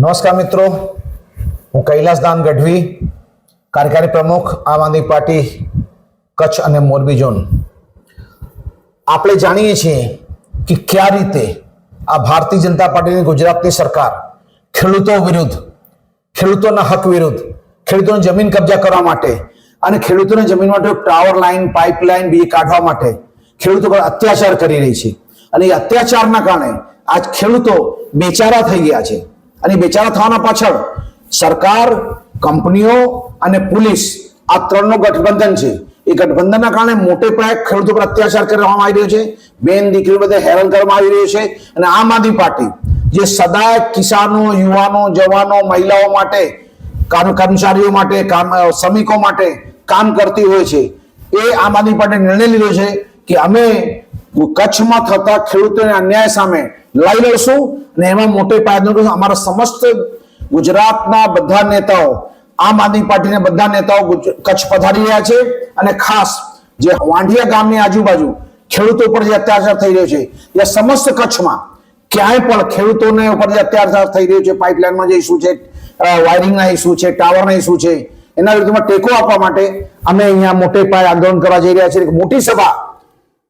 નમસ્કાર મિત્રો. હું કૈલાસદાન ગઢવી, કાર્યકારી પ્રમુખ, આમ આદમી પાર્ટી, કચ્છ અને મોરબી ઝોન. આપણે જાણીએ છીએ કે કયા રીતે આ ભારતીય જનતા પાર્ટીની ગુજરાતની સરકાર ખેડૂતો વિરુદ્ધ, ખેડૂતોના હક વિરુદ્ધ, ખેડૂતોની જમીન કબજા કરવા માટે અને ખેડૂતોની જમીન માટે ટાવર લાઈન પાઇપલાઇન બી કાઢવા માટે ખેડૂતો પર અત્યાચાર કરી રહી છે. અને એ અત્યાચારના કારણે આજ ખેડૂતો બેચારા થઈ ગયા છે. અને બેચારા થવાના પાછળ સરકાર, કંપનીઓ અને પોલીસ આ ત્રણનું ગઠબંધન છે. એ ગઠબંધનના કારણે મોટે પાયે ખેડૂતો પર અત્યાચાર કરવામાં આવી રહ્યો છે. બેન દીકરીઓ બધે હેરાન કરવામાં આવી રહ્યો છે. અને આમ આદમી પાર્ટી, જે સદાય કિસાનો, યુવાનો, જવાનો, મહિલાઓ માટે કર્મચારીઓ માટે, કામ શ્રમિકો માટે કામ કરતી હોય છે. એ આમ આદમી પાર્ટીએ નિર્ણય લીધો છે કે અમે કચ્છમાં થતા ખેડૂતોના અન્યાય સામે લડાઈ લડશું અને એમાં મોટે પાયે અમારા સમસ્ત ગુજરાતના બધા નેતાઓ, આમ આદમી પાર્ટીના બધા નેતાઓ કચ્છ પધારી રહ્યા છે અને ખાસ જે વાંઢિયા ગામની આજુબાજુ ખેડૂતો ઉપર જે અત્યાચાર થઈ રહ્યો છે, એ સમસ્ત કચ્છમાં ક્યાંય પણ ખેડૂતોને ઉપર જે અત્યાચાર થઈ રહ્યો છે, પાઇપલાઇનમાં જે ઇસ્યુ છે વાયરિંગના ઇસ્યુ છે, ટાવરના ઇસ્યુ છે, એના વિરુદ્ધમાં ટેકો આપવા માટે અમે અહીંયા મોટે પાયે આંદોલન કરવા જઈ રહ્યા છીએ. મોટી સભા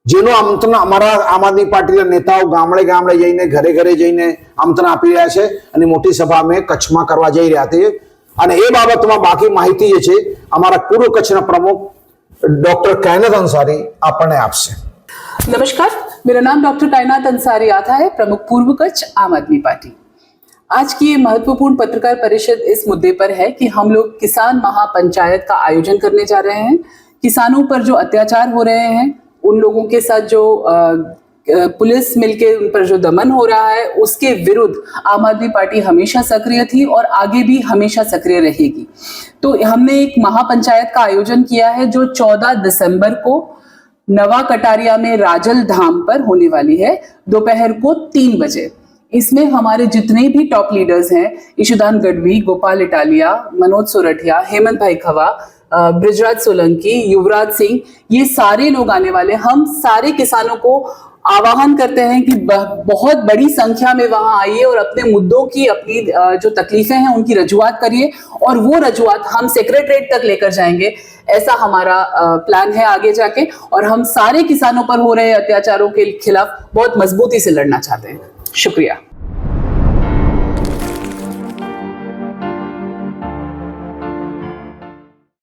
જેનું આમંત્રણ અમારા આમ આદમી પાર્ટીના નેતાઓ ગામડે ગામડે જઈને ઘરે ઘરે જઈને આમંત્રણ આપી રહ્યા છે અને મોટી સભા અમે કચ્છમાં કરવા જઈ રહ્યા છીએ અને એ બાબતમાં બાકી માહિતી જે છે અમારા પૂર્વ કચ્છના પ્રમુખ ડોક્ટર કાયનાત અંસારી આપણને આપશે नमस्कार मेरा नाम डॉक्टर कायनात अंसारी आता है प्रमुख पूर्व कच्छ आम आदमी पार्टी आज की ये महत्वपूर्ण पत्रकार परिषद इस मुद्दे पर है कि हम लोग किसान महापंचायत का आयोजन करने जा रहे हैं किसानों पर जो अत्याचार हो रहे हैं उन लोगों के साथ जो पुलिस मिलके उन पर जो दमन हो रहा है, उसके विरुद्ध आम आदमी पार्टी हमेशा सक्रिय थी और आगे भी हमेशा सक्रिय रहेगी। तो हमने एक महापंचायत का आयोजन किया है, जो 14 दिसंबर को नवा कटारिया में राजल धाम पर होने वाली है, दोपहर को तीन बजे। इसमें हमारे जितने भी टॉप लीडर्स हैं ईशुदान गढ़वी, गोपाल इटालिया, मनोज सोरठिया, हेमंत भाई खवा ब्रिजराज सोलंकी, युवराज सिंह, ये सारे लोग आने वाले हम सारे किसानों को आवाहन करते हैं कि बहुत बड़ी संख्या में वहाँ आइए और अपने मुद्दों की, अपनी जो तकलीफें हैं उनकी रजुआत करिए और वो रजुआत हम सेक्रेटरीट तक लेकर जाएँगे। ऐसा हमारा प्लान है आगे जाके और हम सारे किसानों पर हो रहे अत्याचारों के खिलाफ बहुत मजबूती से लड़ना चाहते हैं। शुक्रिया।